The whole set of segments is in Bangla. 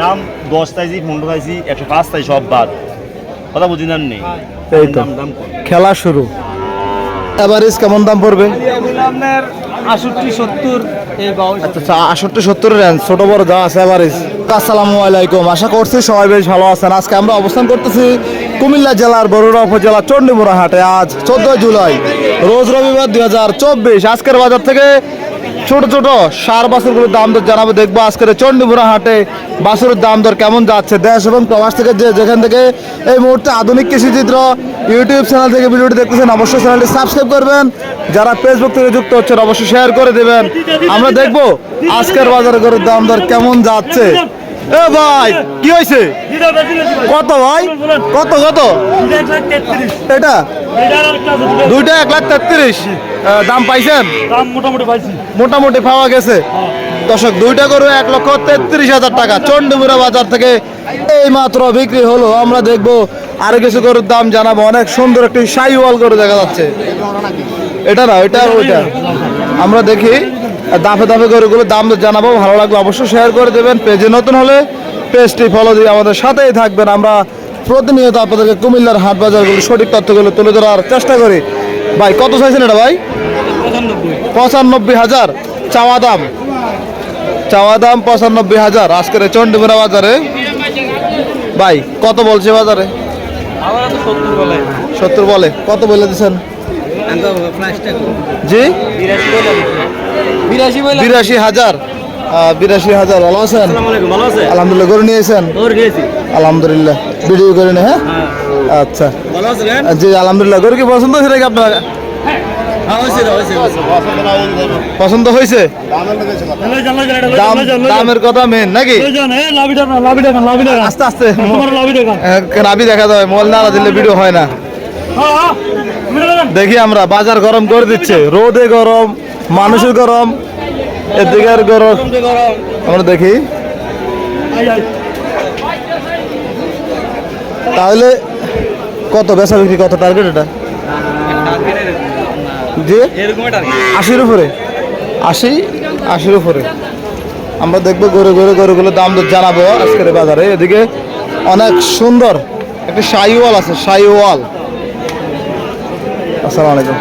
দাম দশ চাইছি পনেরো চাইছি একশো পাঁচ চাই সব বাদ। কথা বুঝি না? নেই এই তো। দাম দাম। খেলা শুরু। এভারেজ কেমন দাম পড়বে? আপনার আষট্টি সত্তর। আচ্ছা আচ্ছা আষট্টি সত্তর রেঞ্জ ছোট বড় যা আছে এভারেজ আসসালামু আলাইকুম। আশা করছি সবাই বেশ ভালো আছেন। আজকে আমরা অবস্থান করতেছি কুমিল্লা জেলার বরুড়া উপজেলা চণ্ডীমুড়া হাটে। আজ চোদ্দই জুলাই রোজ রবিবার দুই হাজার চব্বিশ। আজকের বাজার থেকে ছোট ছোট সার বাছুরগুলোর দাম দর জানাব, দেখব আজকের চণ্ডীপুরা হাটে বাছুরের দাম দর কেমন যাচ্ছে। দেশ এবং প্রবাস থেকে যে যেখান থেকে এই মুহূর্তে আধুনিক কৃষিচিত্র ইউটিউব চ্যানেল থেকে ভিডিওটি দেখতেছেন, অবশ্যই চ্যানেলটি সাবস্ক্রাইব করবেন। যারা ফেসবুক থেকে যুক্ত হচ্ছেন, অবশ্যই শেয়ার করে দেবেন। আমরা দেখব আজকের বাজারে গরুর দাম দর কেমন যাচ্ছে। এ ভাই, কি হয়েছে কত ভাই? কত কত? এটা? দুইটা এক লাখ তেত্রিশ। দাম পাইছেন? মোটামুটি পাওয়া গেছে। দর্শক, দুইটা গরু এক লক্ষ তেত্রিশ হাজার টাকা। চন্ডীমুড়া বাজার থেকে এই মাত্র বিক্রি হলো। আমরা দেখব আরও কিছু গরুর দাম জানাব। অনেক সুন্দর একটি সাইওয়াল গরু দেখা যাচ্ছে। এটা না, এটা ওইটা? আমরা দেখি। দাফে দাফে গরুগুলো দাম জানাব। ভালো লাগলে অবশ্যই শেয়ার করে দেবেন। পেজে নতুন হলে পেজটি ফলো দিয়ে আমাদের সাথেই থাকবেন। আমরা প্রতিনিয়ত আপনাদেরকে কুমিল্লার হাট বাজারগুলো সঠিক তথ্যগুলো তুলে ধরার চেষ্টা করি। ভাই কত চাইছেন এটা ভাই? পঁচানব্বই হাজার। চাওয়া দাম? চাওয়া দাম পঁচানব্বই হাজার। আজকের চণ্ডীপুরা বাজারে। ভাই কত বলছে বাজারে? সত্তর বলে। কত বলে দিচ্ছেন? জি? বিরাশি বলে বিরাশি হাজার। বিরাশি হাজার। ভালো আছেন? আলহামদুলিল্লাহ করে নিয়েছেন আলহামদুলিল্লাহ। ভিডিও করে নে হ্যাঁ? আচ্ছা। ভালো আছে রে জি আলহামদুলিল্লাহ। গরু কি পছন্দ হয়েছে নাকি আপনার? হ্যাঁ। হয়েছে পছন্দ হয়েছে? দামের কথা মেন নাকি? আস্তে আস্তে। নাবি দেখা যাবে মোবাইল না দিলে ভিডিও হয় না। দেখি আমরা, বাজার গরম করে দিচ্ছে, রোদে গরম, মানুষের গরম, এদিকের গরম। আমরা দেখি। তাহলে কত বেচা বিক্রি, কত টার্গেট এটা? এটা আশির উপরে। আশি, আশির উপরে। আমরা দেখব গরু গরু, গরুগুলোর দাম দর জানাব আজকের বাজারে। এদিকে অনেক সুন্দর একটা শাইওয়াল আছে, শাইওয়াল। আসসালামু আলাইকুম।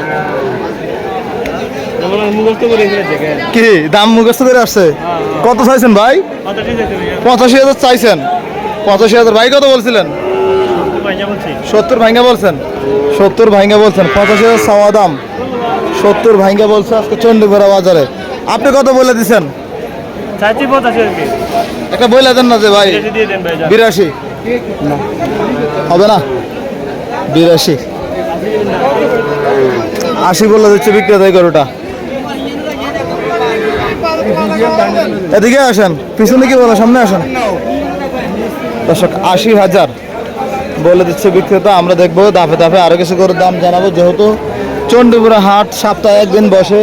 কি দাম মুখস্থ করে আসছে? কত চাইছেন ভাই? পঁচাশি হাজার চাইছেন। পঁচাশি হাজার ভাই কত বলছিলেন? সত্তর ভাঙ্গা বলছেন। সত্তর ভাঙ্গা বলছেন। পঁচাশি হাজার চাওয়া দাম। সত্তর ভাঙ্গা বলছে আজকে চণ্ডীপুরা বাজারে। আপনি কত বলে দিচ্ছেন একটা বইলা দেন না যে ভাই। বিরাশি হবে না? বিরাশি। আশি বলে দিচ্ছে বিক্রেতা এই গরুটা। এদিকে আসেন, পিছনে কি বলো, সামনে আসেন। দর্শক, আশি হাজার বলে দিচ্ছে বিক্রেতা। আমরা দেখব দাফে দাফে আরও কিছু গরুর দাম জানাব, যেহেতু চণ্ডীপুরা হাট সপ্তাহে একদিন বসে।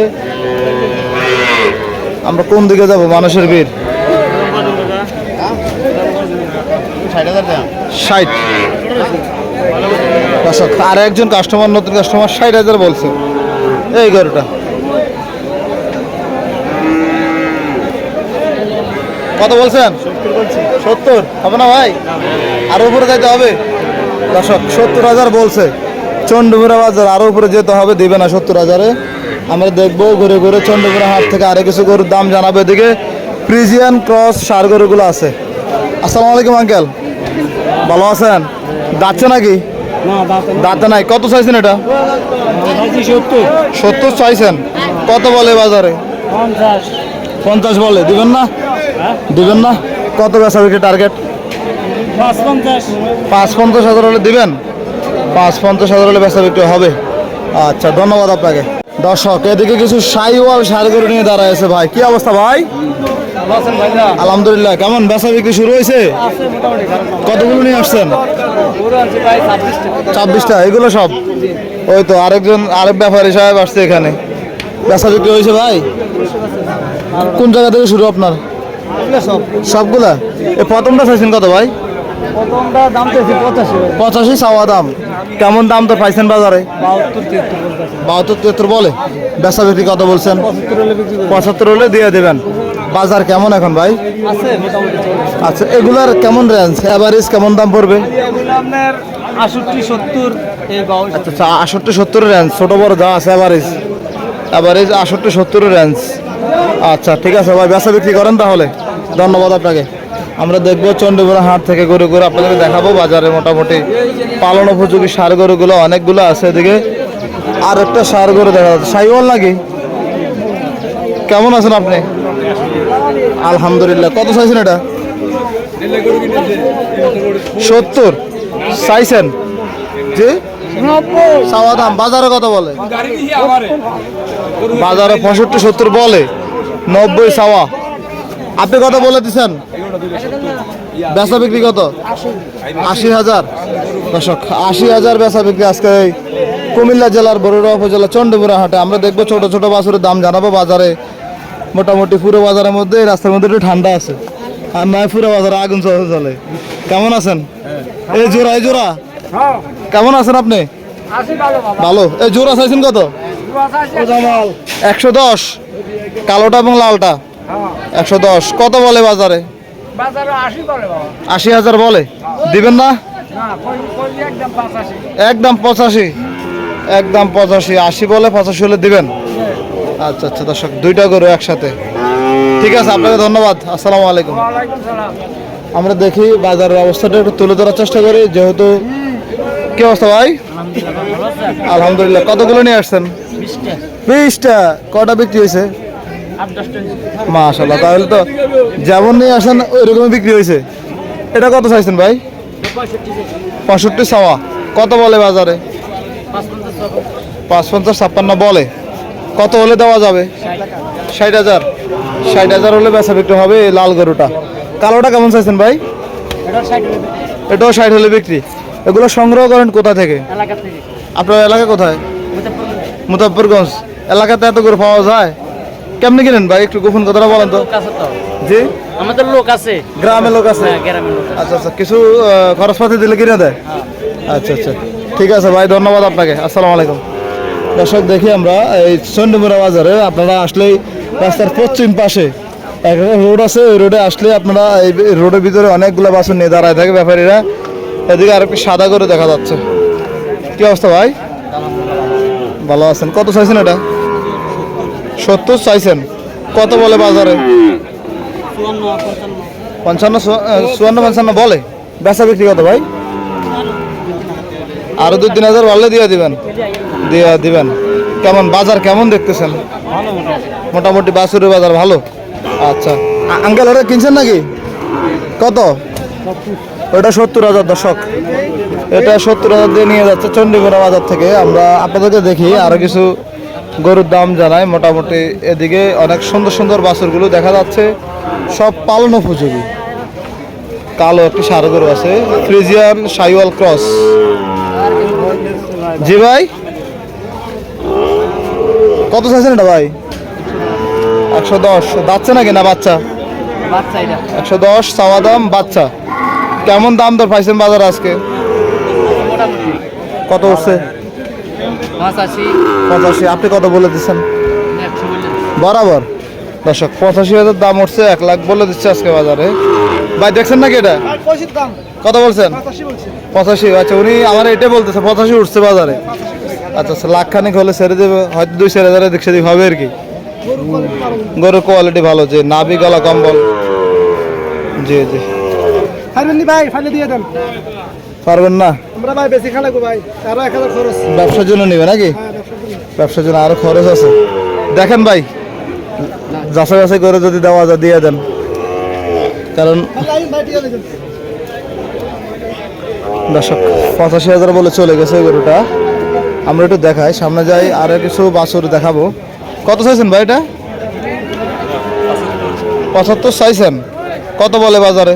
আমরা কোন দিকে যাব? মানুষের ভিড়। ষাট। দর্শক, আর একজন কাস্টমার নতুন কাস্টমার ষাট হাজার বলছে। এই গরুটা। কত বলছেন? সত্তর। হবে না ভাই? আরও উপরে যাইতে হবে? দর্শক, সত্তর হাজার বলছে। চন্ডীপুরা বাজার, আরও উপরে যেতে হবে, দিবে না সত্তর হাজারে। আমরা দেখব ঘুরে ঘুরে চন্ডীপুরা হাট থেকে আরও কিছু গরুর দাম জানাব এদিকে। প্রিজিয়ান ক্রস সার গরুগুলো আছে। আসসালামু আলাইকুম আঙ্কেল ভালো আছেন? যাচ্ছে নাকি? দাঁত নাই। কত চাইছেন এটা? সত্তর। চাইছেন। কত বলে বাজারে? পঞ্চাশ। বলে। দিবেন না? দিবেন না? কত বেচা বিক্রি টার্গেট? পাঁচ পঞ্চাশ। হাজার হলে দিবেন? পাঁচ পঞ্চাশ হাজার হলে বেচা বিক্রি হবে। আচ্ছা ধন্যবাদ আপনাকে। দর্শক এদিকে কিছু সাইওয়াল গরু নিয়ে দাঁড়ায় আছে ভাই। কি অবস্থা ভাই? আলহামদুলিল্লাহ কেমন? বেচা বিক্রি শুরু হয়েছে। কতগুলো নিয়ে আসছেন? ছাব্বিশটা। এগুলো সব? ওই তো আরেকজন আরেক ব্যাপারী সাহেব আসছে এখানে। বেচা বিক্রি হয়েছে ভাই? কোন জায়গা থেকে শুরু আপনার? সবগুলা? এ প্রথমটা চাইছেন কত ভাই? পঁচাশি চাওয়া দাম। কেমন দাম তো পাইছেন বাজারে? বাহাত্তর তিয়াত্তর বলে? বেচা বিক্রি কত বলছেন? পঁচাত্তর হলে দিয়ে দেবেন। বাজার কেমন এখন ভাই? আছে মোটামুটি চলছে। আচ্ছা এগুলার কেমন রেঞ্জ অ্যাভারেজ কেমন দাম পড়বে? আপনার আষট্টি সত্তর আচ্ছা আষট্টি সত্তর রেঞ্জ ছোট বড় যা আছে অ্যাভারেজ অ্যাভারেজ আষট্টি সত্তর রেঞ্জ আচ্ছা ঠিক আছে ভাই বেচা বিক্রি করেন তাহলে। ধন্যবাদ আপনাকে। আমরা দেখব চন্ডীপুরা হাট থেকে গরু গরু আপনাদেরকে দেখাবো। বাজারে মোটামুটি পালন উপযোগী সার গরুগুলো অনেকগুলো আছে এদিকে। আর একটা সার গরু দেখা যাচ্ছে। সাইওয়াল নাকি? কেমন আছেন আপনি? আলহামদুলিল্লাহ। কত চাইছেন এটা? সত্তর। চাইছেন? জি? চাওয়া দাম, বাজারে কত বলে? বাজারে পঁয়ষট্টি, সত্তর বলে। নব্বই চাওয়া। আপনি কত বলে দিচ্ছেন বেচা বিক্রি কত? আশি হাজার। দর্শক, আশি হাজার বেচা বিক্রি আজকে কুমিল্লা জেলার বরুড়া উপজেলা চন্ডীপুরা হাটে। আমরা দেখব ছোট ছোট বাছুরের দাম জানাব বাজারে। মোটামুটি পুরো বাজারের মধ্যে রাস্তার মধ্যে একটু ঠান্ডা আছে। আর নয় পুরো বাজারে আগুন চলে চলে কেমন আছেন? এই জোড়া এই জোড়া? কেমন আছেন আপনি? ভালো এই জোড়া চাইছেন কত? একশো দশ। কালোটা এবং লালটা? একশো দশ। কত বলে বাজারে? আশি হাজার বলে। দিবেন না? একদম পঁচাশি। একদম পঁচাশি। আশি বলে পঁচাশি হলে দিবেন। আচ্ছা আচ্ছা দর্শক, দুইটা গরু একসাথে। ঠিক আছে, আপনাকে ধন্যবাদ। আসসালামু আলাইকুম। আমরা দেখি বাজারের অবস্থাটা একটু তুলে ধরার চেষ্টা করি, যেহেতু কি অবস্থা ভাই? আলহামদুলিল্লাহ। কতগুলো নিয়ে আসছেন? বিশটা। কটা বিক্রি হয়েছে? মাশাল্লাহ তাহলে তো যেমন নিয়ে আসেন ওই রকমই বিক্রি হয়েছে। এটা কত চাইছেন ভাই? পঁয়ষট্টি সাওয়া কত বলে বাজারে? পাঁচ পঞ্চাশ ছাপ্পান্ন বলে। কত হলে দেওয়া যাবে? ষাট হাজার। ষাট হাজার হলে বেচা বিক্রি হবে লাল গরুটা। কালোটা কেমন চাইছেন ভাই? এটাও ষাট হলে বিক্রি। এগুলো সংগ্রহ করেন কোথা থেকে? আপনার এলাকা কোথায়? মুজাফরগঞ্জ এলাকাতে এত গরু পাওয়া যায়? কেমনি কিনেন ভাই? একটু গোপন কথাটা বলেন তো। জি? আমাদের লোক আছে। গ্রামের লোক আছে? হ্যাঁ, আচ্ছা আচ্ছা। কিছু খরচপাতি দিলে কিনে দেয়? আচ্ছা আচ্ছা। ঠিক আছে ভাই ধন্যবাদ আপনাকে। আসসালামু আলাইকুম। দর্শক, দেখি আমরা এই চন্ডীমুড়া বাজারে। আপনারা আসলেই রাস্তার পশ্চিম পাশে একটা রোড আছে, ওই রোডে আসলে আপনারা এই রোডের ভিতরে অনেকগুলো বাসন নিয়ে দাঁড়ায় থাকে ব্যাপারীরা। এদিকে আর একটু সাদা করে দেখা যাচ্ছে। কি অবস্থা ভাই? ভালো আছেন। কত চাইছেন এটা? সত্তর চাইছেন। কত বলে বাজারে? পঞ্চান্ন চুয়ান্ন, পঞ্চান্ন বলে। বেচা বিক্রি কত ভাই? আরও দু তিন হাজার বাড়লে দিয়ে দিবেন। দিয়ে দিবেন। কেমন, বাজার কেমন দেখতেছেন? মোটামুটি বাসুরের বাজার ভালো? আচ্ছা। আঙ্কেল, ওটা কিনছেন নাকি? কত? ওটা সত্তর হাজার দশক। এটা সত্তর হাজার দিয়ে নিয়ে যাচ্ছে চণ্ডীগড় বাজার থেকে। আমরা আপনাদেরকে দেখি আরও কিছু গরুর দাম জানাই। মোটামুটি এদিকে অনেক সুন্দর সুন্দর বাছুরগুলো দেখা যাচ্ছে। সব পালন উপযোগী। কালো একটি সার গরু আছে। Friesian Sahiwal cross. জি ভাই? কত চাইছেন এটা ভাই? একশো দশ। যাচ্ছে নাকি না বাচ্চা? বাচ্চা একশো দশ চাওয়া দাম বাচ্চা। কেমন দাম দর পাইছেন বাজার আজকে? কত উঠছে পঁচাশি। পঁচাশি। আপনি কত বলে দিচ্ছেন? বরাবর। দর্শক পঁচাশি হাজার দাম উঠছে এক লাখ বলে দিচ্ছে আজকে বাজারে। ভাই দেখছেন নাকি এটা? কত বলছেন? পঁচাশি আচ্ছা উনি আমার এটা বলতেছে পঁচাশি উঠছে বাজারে। আচ্ছা আচ্ছা লাখখানিক হলে ছেড়ে দেবে হয়তো দুই চার হাজার সেদিক হবে আর কি। গরুর কোয়ালিটি ভালো যে নাভি গলা কম্বল। জি জি। ভাই ফাইলে দিয়ে দেন। পারবেন না? আমরা ভাই বেশি খালাকবো ভাই আরও এক হাজার খরচ। ব্যবসার জন্য নেবে নাকি? ব্যবসার জন্য। আরও খরচ আছে। দেখেন ভাই যাচাই বাছাই করে যদি দেওয়া যায় দিয়ে দেন। কারণ দর্শক পঁচাশি হাজার বলে চলে গেছে গরুটা। আমরা একটু দেখাই সামনে যাই আর কিছু বাছুর দেখাবো। কত চাইছেন ভাই এটা? পঁচাত্তর চাইছেন। কত বলে বাজারে?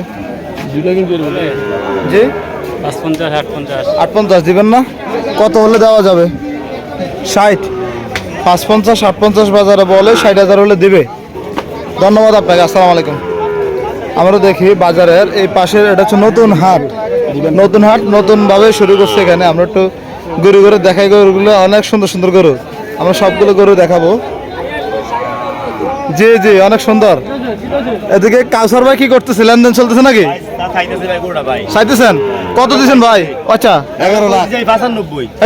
জি? আট পঞ্চাশ দিবেন না? কত হলে দেওয়া যাবে? ষাট। পাঁচ পঞ্চাশ আট পঞ্চাশ বাজারে বলে ষাট হাজার হলে দিবে। ধন্যবাদ আপনাকে আসসালামু আলাইকুম। আমরা দেখি বাজারের এই পাশের এটা হচ্ছে নতুন হাট। নতুন হাট নতুনভাবে শুরু করছে এখানে। আমরা একটু গরু গরু দেখাই গরুগুলো অনেক সুন্দর সুন্দর গরু। আমরা সবগুলো গরু দেখাবো। জি জি অনেক সুন্দর। এদিকে কাউসার ভাই কি করতেছে? লেনদেন চলতেছে নাকি? চাইতেছেন? কত দিচ্ছেন ভাই? আচ্ছা। এগারো লাখ।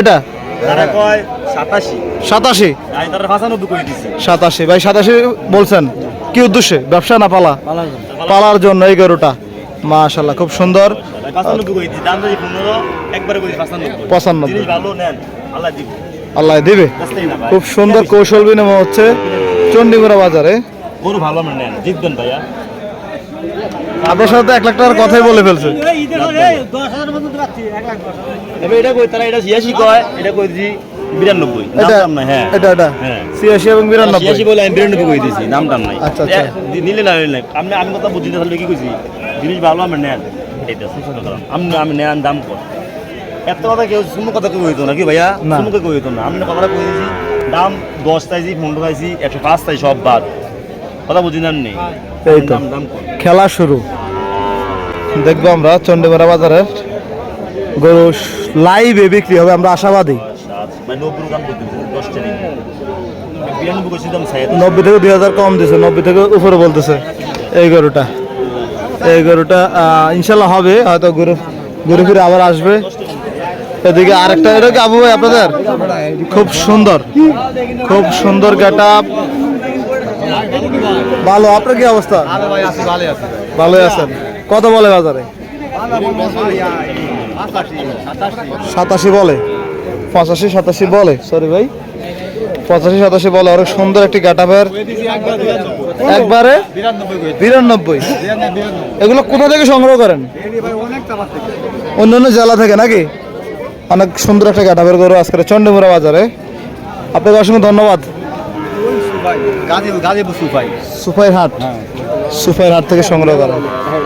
এটা? সাতাশি। সাতাশি? ভাই সাতাশি বলছেন। কি উদ্দেশ্যে? ব্যবসা না পালা? পালার জন্য। এই গরুটা। মাশাল্লাহ খুব সুন্দর। পাঁচানব্বই আল্লাহ দিবে। খুব সুন্দর কৌশল বিনিময় হচ্ছে চণ্ডীগড়া বাজারে। গরু ভালো নেন জিতবেন ভাইয়া। আপনার সাথে এক লাখ টাকার কথাই বলে ফেলছে। এটা কই তারা এটা ছিয়াশি কয় এটা কই দিছি বিরানব্বই নামটাম নাই হ্যাঁ। এটা এটা। হ্যাঁ। ছিয়াশি এবং বিরানব্বই। ছিয়াশি বলে আমি বিরানব্বই কই দিছি নামটাম নাই। আচ্ছা, আচ্ছা। নিলে না নিলে আমি আমি কথা বুঝি না তাহলে কি কইছি? জিনিস ভালো আমরা নেন। সুস্থ আমি আমি নেন দাম কর এত কথা কেউ সুমু কথা কেউ হইতো না কি ভাইয়া। সুমুকে কেউ হইতো না। আমি কথাটা কই দাম দশ চাইছি পনেরো চাইছি একশো পাঁচ চাই সব বাদ। কথা বুঝি না নেই খেলা শুরু। দেখব আমরা চণ্ডীগড়া বাজারের গরু লাইভে বিক্রি হবে আমরা আশাবাদী। নব্বই থেকে দুই হাজার কম দিছে নব্বই থেকে উপরে বলতেছে এই গরুটা। এই গরুটা ইনশাল্লাহ হবে, হয়তো ঘুরে ঘুরে ফিরে আবার আসবে। এদিকে আরেকটা, এটা কি আবু ভাই আপনাদের? খুব সুন্দর খুব সুন্দর গেট ভালো, আপনার কি অবস্থা? ভালোই আছেন। কত বলে বাজারে? সাতাশি বলে। পঁচাশি, সাতাশি বলে সরি ভাই। পঁচাশি, সাতাশি বলে, অনেক সুন্দর একটি গেটাপের একবারে বিরানব্বই এগুলো কোথা থেকে সংগ্রহ করেন? অন্য অন্য জেলা থেকে নাকি? অনেক সুন্দর একটা গেটাপের গরু আজকের চন্ডীমুড়া বাজারে। আপনাকে অসংখ্য ধন্যবাদ। সুপাইর হাট সুপাইর হাট থেকে সংগ্রহ করা। আমার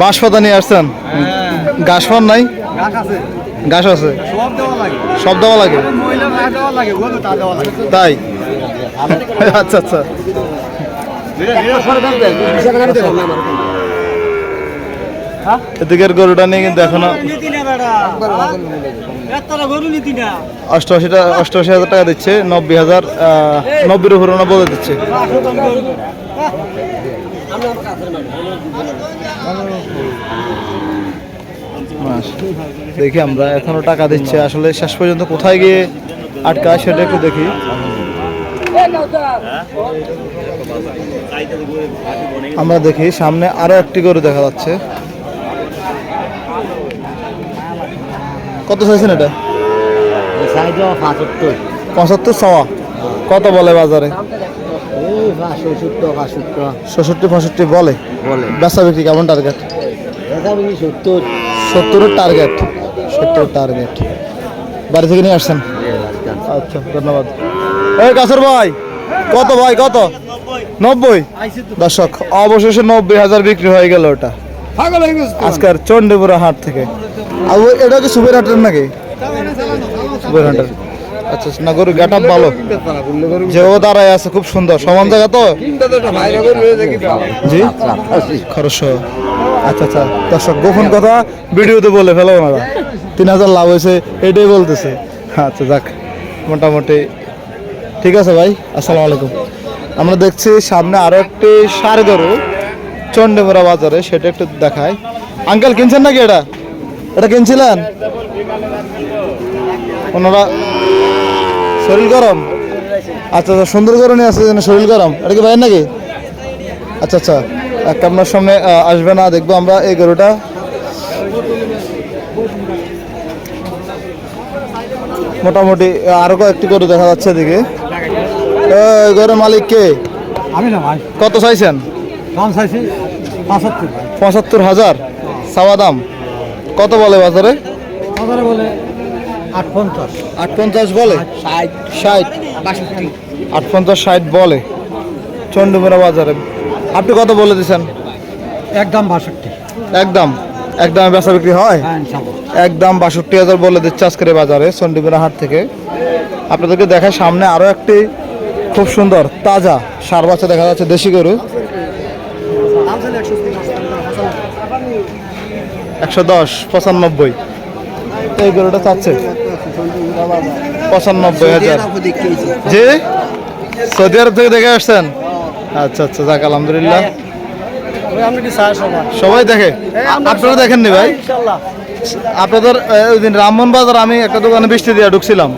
বাঁশ পাতা নিয়ে আসছেন? গাছ ফান নাই? গাছ আছে। সব দেওয়া লাগে। তাই? আচ্ছা আচ্ছা। এদিকের গরুটা নিয়ে কিন্তু এখনও না অষ্টআশিটা অষ্টআশি হাজার টাকা দিচ্ছে নব্বই হাজার আহ, নব্বইয়ের উপরে বলে দিচ্ছে। দেখি আমরা এখনও টাকা দিচ্ছে। আসলে শেষ পর্যন্ত কোথায় গিয়ে আটকায় সেটা একটু দেখি। আমরা দেখি সামনে আরও একটি গরু দেখা যাচ্ছে। কত চাইছেন এটা? পঁচাত্তর সওয়া। কত বলে বাজারে? ষষট্টি পঁয়ষট্টি বলে? বলে। বেচা বিক্রি কেমন টার্গেট সত্তর। সত্তরের টার্গেট সত্তর টার্গেট বাড়ি থেকে নিয়ে আসছেন? আচ্ছা ধন্যবাদ। এই কাসর ভাই কত ভাই কত? নব্বই? দর্শক অবশেষে নব্বই হাজার বিক্রি হয়ে গেল ওটা আজকের চণ্ডীপুরা হাট থেকে। আর ওই- এটা কি সুবের হাটের নাকি? সুবের হাটের। আচ্ছা না গরু গেট ভালো। যেভাবে দাঁড়ায় আছে, খুব সুন্দর। সমান জায়গা তো? জি? খরচ সহ। আচ্ছা আচ্ছা। দর্শক, গোপন কথা ভিডিওতে বলে ফেলো ওনারা। তিন হাজার লাভ হয়েছে, এটাই বলতেছে। আচ্ছা যাক, মোটামুটি। ঠিক আছে ভাই, আসসালামু আলাইকুম। আমরা দেখছি সামনে আরও একটি সার গরু চন্ডীমুড়া বাজারে, সেটা একটু দেখায় আঙ্কেল, কিনছেন নাকি এটা? এটা কিনছিলেন? ওনারা শরীর গরম? আচ্ছা আচ্ছা সুন্দর নিয়ে আসছে যেন শরীর গরম। এটা কি ভাইয়ের নাকি? আচ্ছা আচ্ছা আপনার সামনে আসবে না দেখব আমরা এই গরুটা। মোটামুটি আরও কয়েকটি গরু দেখা যাচ্ছে এদিকে। গরুর মালিক কে? আমি না ভাই। কত চাইছেন? দাম চাইছি পাঁচাত্তর পঁচাত্তর হাজার। সাওয়া দাম? কত বলে বাজারে? বাজারে বলে আট পঞ্চাশ আট পঞ্চাশ বলে? ষাট। ষাট। বাষট্টি। আট পঞ্চাশ ষাট বলে। চন্ডুমেরা বাজারে। আপনি কত বলে দিচ্ছেন একদম বাষট্টি। একদম। একদম বেচা বিক্রি হয়? হ্যাঁ একদম বাষট্টি হাজার বলে দিচ্ছে আজকের বাজারে চন্ডীপুরা হাট থেকে। আপনাদেরকে দেখায় সামনে আরও একটি খুব সুন্দর তাজা সার বাচ্চা দেখা যাচ্ছে দেশি গরু। একশো দশ পঁচানব্বই। এই গরুটা চাচ্ছে। পঁচানব্বই হাজার। জি? সৌদি আরব থেকে দেখে আসছেন? আচ্ছা আচ্ছা যাক আলহামদুলিল্লাহ। সবাই দেখে? আপনারা দেখেননি ভাই? আপনাদের ওই দিন রামমোহন বাজার আমি একটা দোকানে বৃষ্টি দিয়ে ঢুকছিলাম।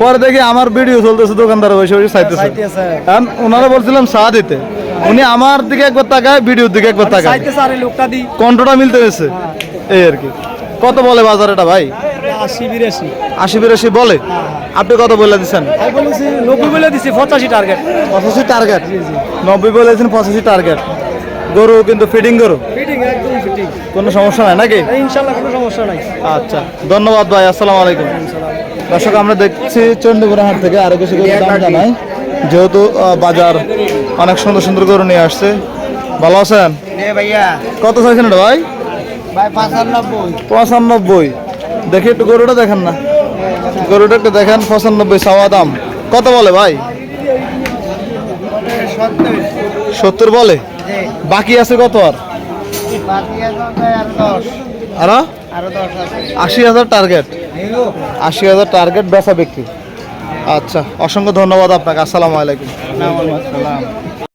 পরে দেখি আমার ভিডিও চলতেছে দোকানদার বসে বসে চাইতেছে। কারণ ওনারা বলছিলাম চা দিতে উনি আমার দিকে একবার তাকায় ভিডিওর দিকে একবার তাকায়। কণ্ঠটা মিলতে গেছে। এই আর কি। কত বলে বাজার এটা ভাই? আশি বিরাশি। আশি বিরাশি বলে? আপনি কত বলে দিচ্ছেন? আমি বলেছি নব্বই বলে দিছি পঁচাশি টার্গেট পঁচাশি টার্গেট নব্বই বলেছেন পঁচাশি টার্গেট গরু কিন্তু ফিডিং গরু। ফিটিং একদম ফিটিং কোনো সমস্যা নাই নাকি? ইনশাল্লাহ কোনো সমস্যা নাই। আচ্ছা ধন্যবাদ ভাই আসসালামু আলাইকুম। দর্শক আমরা দেখছি চণ্ডীপুরা হাট থেকে আরও কিছু দাম জানাই। যেহেতু বাজার অনেক সুন্দর সুন্দর গরু নিয়ে আসছে। ভালো আছেন? ভাইয়া। কত চাইছেন এটা ভাই? ভাই পঁচানব্বই। পঁচানব্বই। দেখি একটু গরুটা দেখেন না। গরুটা একটু দেখেন, পঁচানব্বই সাওয়া দাম। কত বলে ভাই? সত্তর বলে? বাকি আছে কত আর? আরও আশি হাজার টার্গেট আশি হাজার টার্গেট বেচা বিক্রি। আচ্ছা অসংখ্য ধন্যবাদ আপনাকে। আসসালামু আলাইকুম।